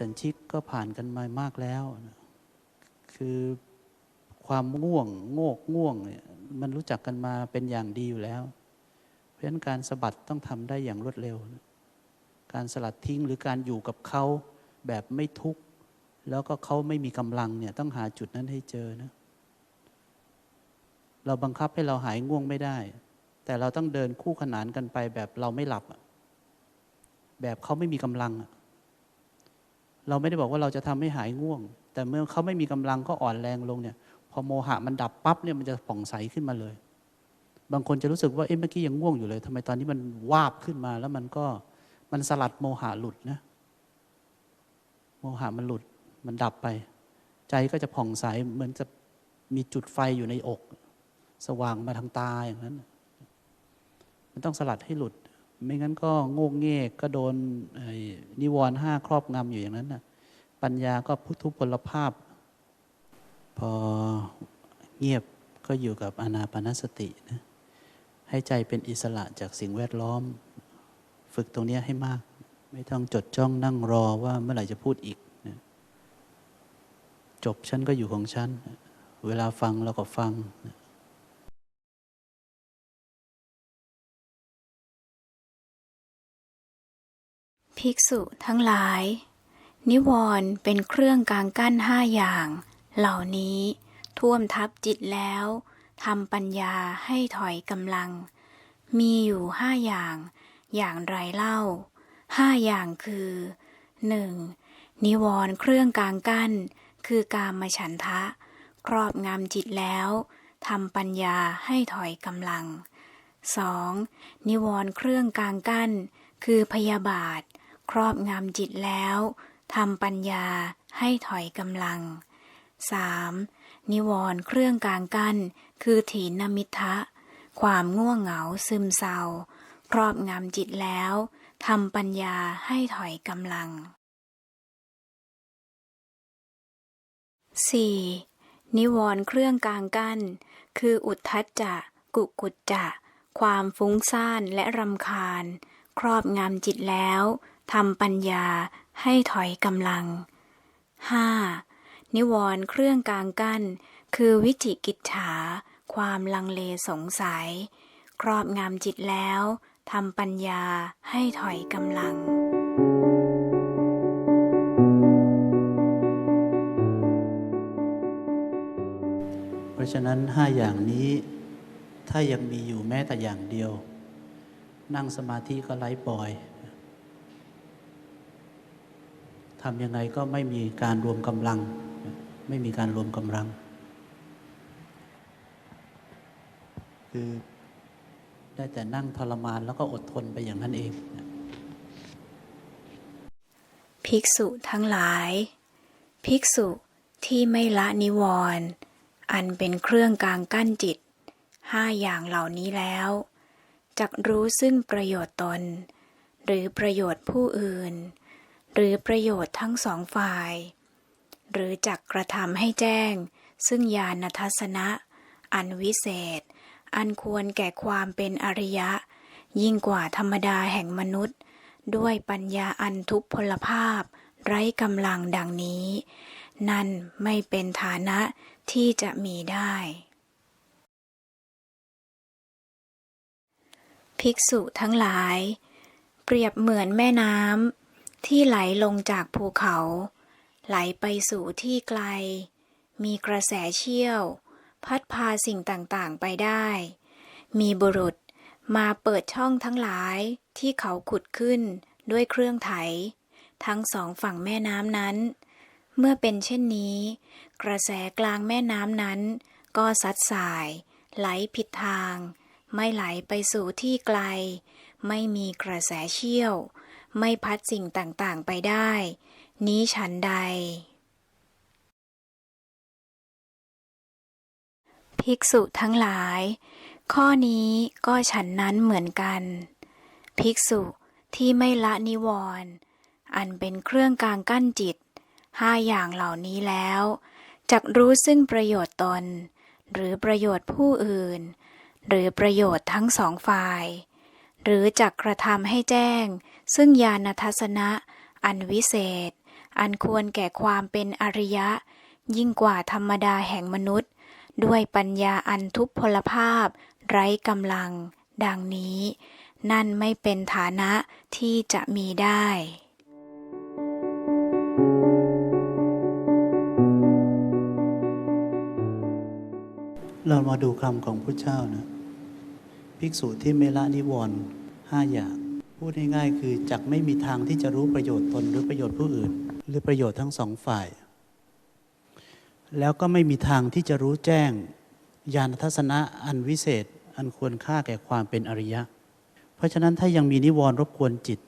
สัญชิกก็ผ่านกันมามากแล้ว คือความง่วงโงกง่วงเนี่ยมันรู้จักกันมาเป็นอย่างดีอยู่แล้ว เพราะฉะนั้นการสะบัดต้องทำได้อย่างรวดเร็ว การสลัดทิ้งหรือการอยู่กับเขาแบบไม่ทุกข์แล้วก็เขาไม่มีกำลังเนี่ยต้องหาจุดนั้นให้เจอนะ เราบังคับให้เราหายง่วงไม่ได้ แต่เราต้องเดินคู่ขนานกันไปแบบเราไม่หลับ แบบเขาไม่มีกำลังอะ เราไม่ได้บอกว่าเราจะทำให้หายง่วง แต่เมื่อเขาไม่มีกำลังก็อ่อนแรงลงเนี่ย พอโมหะมันดับปั๊บเนี่ยมันจะผ่องใสขึ้นมาเลย บางคนจะรู้สึกว่าเอ๊ะเมื่อกี้ยังง่วงอยู่เลยทำไมตอนนี้มันวาบขึ้นมาแล้วมันก็มันสลัดโมหะหลุดนะ โมหะมันหลุด มันดับไป ใจก็จะผ่องใสเหมือนจะมีจุดไฟอยู่ในอก สว่างมาทางตาอย่างนั้น มันต้องสลัดให้หลุด ไม่งั้นก็โงกเงกก็โดนนิวรณ์ห้าครอบงำอยู่อย่างนั้นนะปัญญาก็พุทธุพลภาพ พอเงียบก็อยู่กับอนาปนสตินะให้ใจเป็นอิสระจากสิ่งแวดล้อม ฝึกตรงนี้ให้มาก ไม่ต้องจดจ้องนั่งรอว่าเมื่อไหร่จะพูดอีกนะจบฉันก็อยู่ของฉัน เวลาฟังเราก็ฟังนะ ภิกษุทั้งหลาย นิวรณ์เป็นเครื่องกลางกั้นห้าอย่าง เหล่านี้ท่วมทับจิตแล้วทำปัญญาให้ถอยกำลัง มีอยู่ห้าอย่าง อย่างไรเล่าห้าอย่างคือหนึ่งนิวรณ์เครื่องกลางกั้น คือกามฉันทะ ครอบงำจิตแล้วทำปัญญาให้ถอยกำลัง 2. นิวรณ์เครื่องกลางกั้น คือพยาบาท ครอบงำจิตแล้วทำปัญญาให้ถอยกำลัง 3. นิวรณ์เครื่องกลางกั้น คือถีนมิทะ ความง่วงเหงาซึมเศร้า ครอบงำจิตแล้วทำปัญญาให้ถอยกำลัง 4. นิวรณ์เครื่องกลางกั้น คืออุทธัจจะ กุกุจจะ ความฟุ้งซ่านและรำคาญ ครอบงำจิตแล้ว ทำปัญญาให้ถอยกำลัง 5. นิวรณ์เครื่องกลางกั้น คือวิจิกิจฉา ความลังเลสงสัย ครอบงำจิตแล้วทำปัญญาให้ถอยกำลัง เพราะฉะนั้นห้าอย่างนี้ ถ้ายังมีอยู่แม้แต่อย่างเดียว นั่งสมาธิก็ไร้ปล่อย ทำยังไงก็ไม่มีการรวมกำลัง ไม่มีการรวมกำลัง คือได้แต่นั่งทรมานแล้วก็อดทนไปอย่างนั้นเอง ภิกษุทั้งหลาย ภิกษุที่ไม่ละนิวรณ์อันเป็นเครื่องกลางกั้นจิตห้าอย่างเหล่านี้แล้วจักรู้ซึ่งประโยชน์ตน หรือประโยชน์ผู้อื่น หรือประโยชน์ทั้งสองฝ่าย หรือจักกระทำให้แจ้ง ซึ่งญาณทัศนะ อันวิเศษ อันควรแก่ความเป็นอริยะ ยิ่งกว่าธรรมดาแห่งมนุษย์ ด้วยปัญญาอันทุพพลภาพ ไร้กำลังดังนี้ นั่นไม่เป็นฐานะที่จะมีได้ ภิกษุทั้งหลาย เปรียบเหมือนแม่น้ำ ที่ไหลลงจากภูเขา ไหลไปสู่ที่ไกล มีกระแสเชี่ยว พัดพาสิ่งต่างๆไปได้ มีบุรุษมาเปิดช่องทั้งหลายที่เขาขุดขึ้นด้วยเครื่องไถ ทั้งสองฝั่งแม่น้ำนั้น เมื่อเป็นเช่นนี้ กระแสกลางแม่น้ำนั้น ก็ซัดสาย ไหลผิดทาง ไม่ไหลไปสู่ที่ไกล ไม่มีกระแสเชี่ยว ไม่พัดสิ่งต่างๆไปได้ นี้ฉันใด ภิกษุทั้งหลาย ข้อนี้ก็ฉันนั้นเหมือนกัน ภิกษุที่ไม่ละนิวรณ์อันเป็นเครื่องกลางกั้นจิตห้าอย่างเหล่านี้แล้วจักรู้ซึ่งประโยชน์ตน หรือประโยชน์ผู้อื่น หรือประโยชน์ทั้งสองฝ่าย หรือจักกระทำให้แจ้ง ซึ่งญาณทัศนะ อันวิเศษ อันควรแก่ความเป็นอริยะ ยิ่งกว่าธรรมดาแห่งมนุษย์ ด้วยปัญญาอันทุพพลภาพ ไร้กำลัง ดังนี้ นั่นไม่เป็นฐานะที่จะมีได้เรามาดูคำของพระเจ้านะ ภิกษุที่ไม่ละนิวรณ์ห้าอย่างพูดง่ายๆคือจักไม่มีทางที่จะรู้ประโยชน์ตนหรือประโยชน์ผู้อื่น หรือประโยชน์ทั้งสองฝ่าย แล้วก็ไม่มีทางที่จะรู้แจ้งญาณทัศนะอันวิเศษ อันควรค่าแก่ความเป็นอริยะ เพราะฉะนั้นถ้ายังมีนิวรณ์รบกวนจิต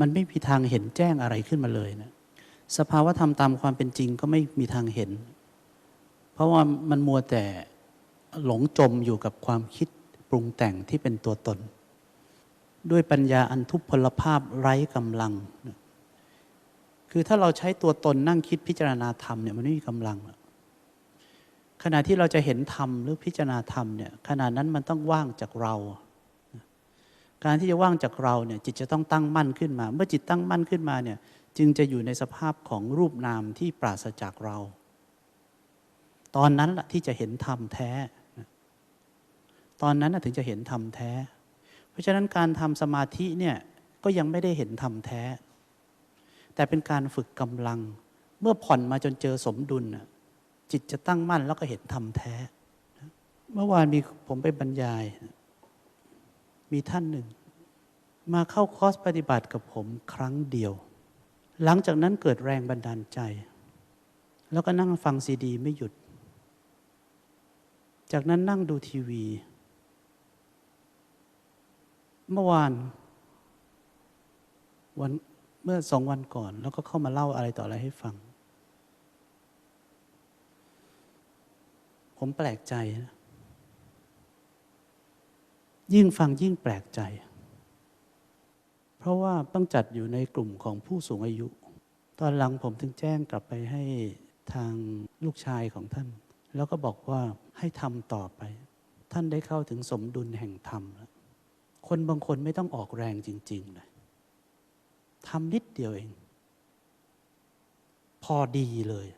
มันไม่มีทางเห็นแจ้งอะไรขึ้นมาเลยนะสภาวะธรรมตามความเป็นจริงก็ไม่มีทางเห็น เพราะว่ามันมัวแต่ หลงจมอยู่กับความคิดปรุงแต่งที่เป็นตัวตน ด้วยปัญญาอันทุพพลภาพไร้กำลัง คือถ้าเราใช้ตัวตนนั่งคิดพิจารณาธรรมเนี่ยมันไม่มีกำลังขณะที่เราจะเห็นธรรมหรือพิจารณาธรรมเนี่ยขณะนั้นมันต้องว่างจากเรา การที่จะว่างจากเราเนี่ยจิตจะต้องตั้งมั่นขึ้นมา เมื่อจิตตั้งมั่นขึ้นมาเนี่ยจึงจะอยู่ในสภาพของรูปนามที่ปราศจากเรา ตอนนั้นแหละที่จะเห็นธรรมแท้ ตอนนั้นน่ะถึงจะเห็นธรรมแท้ เพราะฉะนั้นการทำสมาธิเนี่ยก็ยังไม่ได้เห็นธรรมแท้ แต่เป็นการฝึกกำลัง เมื่อผ่อนมาจนเจอสมดุลน่ะจิตจะตั้งมั่นแล้วก็เห็นธรรมแท้ เมื่อวานมีผมไปบรรยาย มีท่านหนึ่ง มาเข้าคอร์สปฏิบัติกับผมครั้งเดียว หลังจากนั้นเกิดแรงบันดาลใจ แล้วก็นั่งฟังซีดี ไม่หยุด จากนั้นนั่งดูทีวี เมื่อวานวันเมื่อสองวันก่อน แล้วก็เข้ามาเล่าอะไรต่ออะไรให้ฟัง ผมแปลกใจนะยิ่งฟังยิ่งแปลกใจ เพราะว่าต้องจัดอยู่ในกลุ่มของผู้สูงอายุ ตอนหลังผมถึงแจ้งกลับไปให้ทางลูกชายของท่าน แล้วก็บอกว่าให้ทำต่อไป ท่านได้เข้าถึงสมดุลแห่งธรรมแล้ว คนบางคนไม่ต้องออกแรงจริงๆเลยทำนิดเดียวเอง พอดีเลย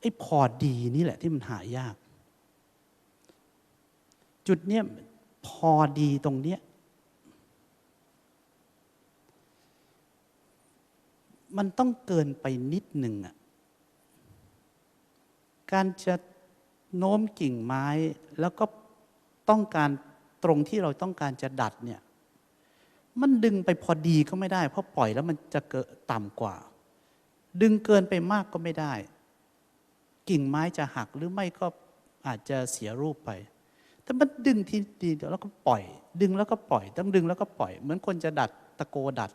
ไอ้พอดีนี่แหละที่มันหายาก จุดเนี้ยพอดีตรงเนี้ยมันต้องเกินไปนิดหนึ่งอะการจะโน้มกิ่งไม้แล้วก็ต้องการ ตรงที่เราต้องการจะดัดเนี่ยมันดึงไปพอดีก็ไม่ได้ เพราะปล่อยแล้วมันจะเกิดต่ำกว่า ดึงเกินไปมากก็ไม่ได้ กิ่งไม้จะหักหรือไม่ก็อาจจะเสียรูปไป แต่มันดึงทีดีเดี๋ยวแล้วก็ปล่อย ดึงแล้วก็ปล่อย ต้องดึงแล้วก็ปล่อย เหมือนคนจะดัดตะโกดัด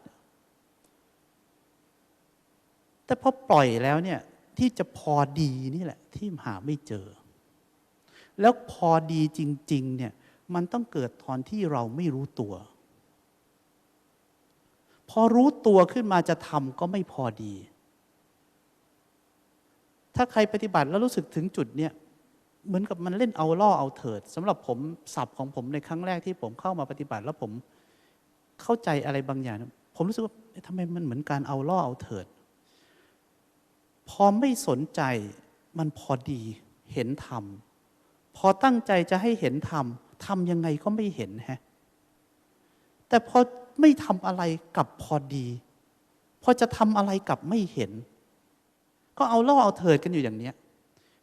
แต่พอปล่อยแล้วเนี่ยที่จะพอดีนี่แหละ ที่หาไม่เจอ แล้วพอดีจริง ๆ เนี่ย มันต้องเกิดตอนที่เราไม่รู้ตัว พอรู้ตัวขึ้นมาจะทำก็ไม่พอดี ถ้าใครปฏิบัติแล้วรู้สึกถึงจุดเนี่ยเหมือนกับมันเล่นเอาล่อเอาเถิดสำหรับผมศัพท์ของผมในครั้งแรกที่ผมเข้ามาปฏิบัติ แล้วผมเข้าใจอะไรบางอย่าง ผมรู้สึกว่าทำไมมันเหมือนการเอาล่อเอาเถิด พอไม่สนใจมันพอดีเห็นธรรม พอตั้งใจจะให้เห็นธรรมทำยังไงก็ไม่เห็นฮะแต่พอไม่ทำอะไรกลับพอดี พอจะทำอะไรกลับไม่เห็น ก็เอาล่อเอาเถิดกันอยู่อย่างเนี้ย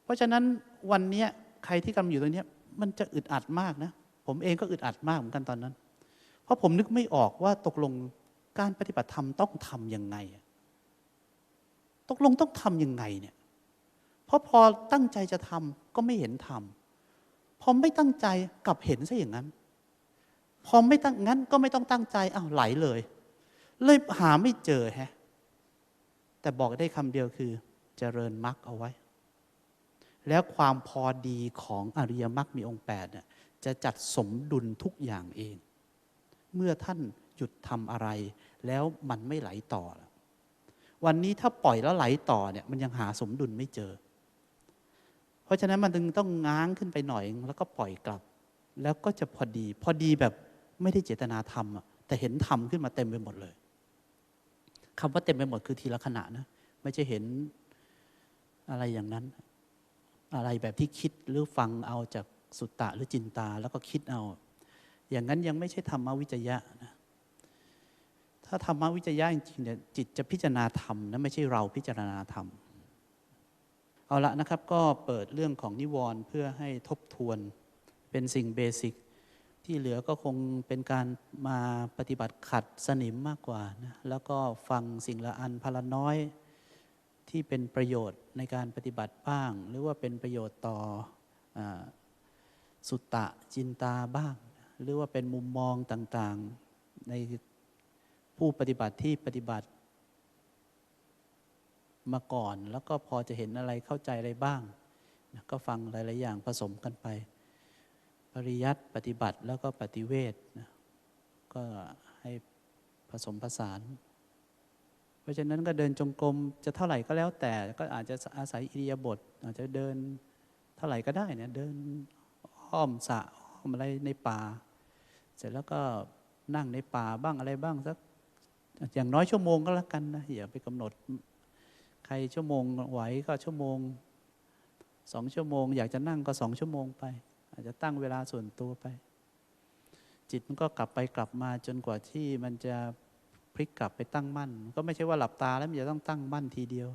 เพราะฉะนั้นวันนี้ใครที่กำลังอยู่ตรงนี้มันจะอึดอัดมากนะ ผมเองก็อึดอัดมากเหมือนกันตอนนั้น เพราะผมนึกไม่ออกว่าตกลงการปฏิบัติธรรมต้องทำยังไง ตกลงต้องทำยังไงเนี่ย เพราะพอตั้งใจจะทำก็ไม่เห็นทำ พอไม่ตั้งใจกลับเห็นซะอย่างนั้น พอไม่ตั้งงั้นก็ไม่ต้องตั้งใจอ้าวไหลเลย เลยหาไม่เจอแฮะ แต่บอกได้คำเดียวคือ เจริญมรรคเอาไว้ แล้วความพอดีของอริยมรรคมีองค์แปดเนี่ยจะจัดสมดุลทุกอย่างเอง เมื่อท่านหยุดทำอะไร แล้วมันไม่ไหลต่อ วันนี้ถ้าปล่อยแล้วไหลต่อเนี่ยมันยังหาสมดุลไม่เจอ ราะฉะนั้นมันจึงต้องง้างขึ้นไปหน่อยแล้วก็ปล่อยกลับ แล้วก็จะพอดี พอดีแบบไม่ได้เจตนาทำอะแต่เห็นทำขึ้นมาเต็มไปหมดเลยคำว่าเต็มไปหมดคือทีละขณะนะไม่ใช่เห็นอะไรอย่างนั้น อะไรแบบที่คิดหรือฟังเอาจากสุตตะหรือจินตาแล้วก็คิดเอา อย่างนั้นยังไม่ใช่ธรรมวิจยะนะถ้าธรรมวิจยะจริงๆเนี่ยจิตจะพิจารณาธรรมนะไม่ใช่เราพิจารณาธรรม เอาละนะครับก็เปิดเรื่องของนิวรณ์เพื่อให้ทบทวนเป็นสิ่งเบสิกที่เหลือก็คงเป็นการมาปฏิบัติขัดสนิมมากกว่านะแล้วก็ฟังสิ่งละอันพละน้อยที่เป็นประโยชน์ในการปฏิบัติบ้าง หรือว่าเป็นประโยชน์ต่ออสุตตะจินตาบ้าง หรือว่าเป็นมุมมองต่างๆในผู้ปฏิบัติที่ปฏิบัติ มาก่อน แล้วก็พอจะเห็นอะไรเข้าใจอะไรบ้างนะก็ฟังหลาย ๆ อย่างผสมกันไป ปริยัติปฏิบัติแล้วก็ปฏิเวทนะก็ให้ผสมผสาน เพราะฉะนั้นก็เดินจงกรมจะเท่าไหร่ก็แล้วแต่ก็อาจจะอาศัยอิริยาบถอาจจะเดินเท่าไหร่ก็ได้เนี่ยเดินอ้อมสะอ้อมอะไรในป่า เสร็จแล้วก็นั่งในป่าบ้างอะไรบ้างสักอย่างน้อยชั่วโมงก็แล้วกันนะอย่าไปกำหนด รชั่วโมงไหวก็ชั่วโมงสองชั่วโมง อยากจะนั่งก็สองชั่วโมงไป อาจจะตั้งเวลาส่วนตัวไป จิตมันก็กลับไปกลับมาจนกว่าที่มันจะพลิกกลับไปตั้งมั่น ก็ไม่ใช่ว่าหลับตาแล้วมันจะต้องตั้งมั่นทีเดียว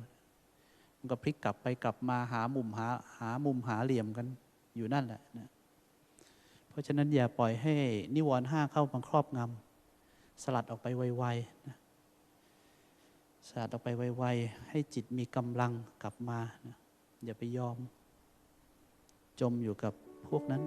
มันก็พลิกกลับไปกลับมาหามุมหาหามุมหาเหลี่ยมกันอยู่นั่นแหละนะเพราะฉะนั้นอย่าปล่อยให้นิวรณ์ห้าเข้ามาครอบงำสลัดออกไปไวๆนะ สาดออกไปไวๆ ให้จิตมีกำลังกลับมานะอย่าไปยอม จมอยู่กับพวกนั้น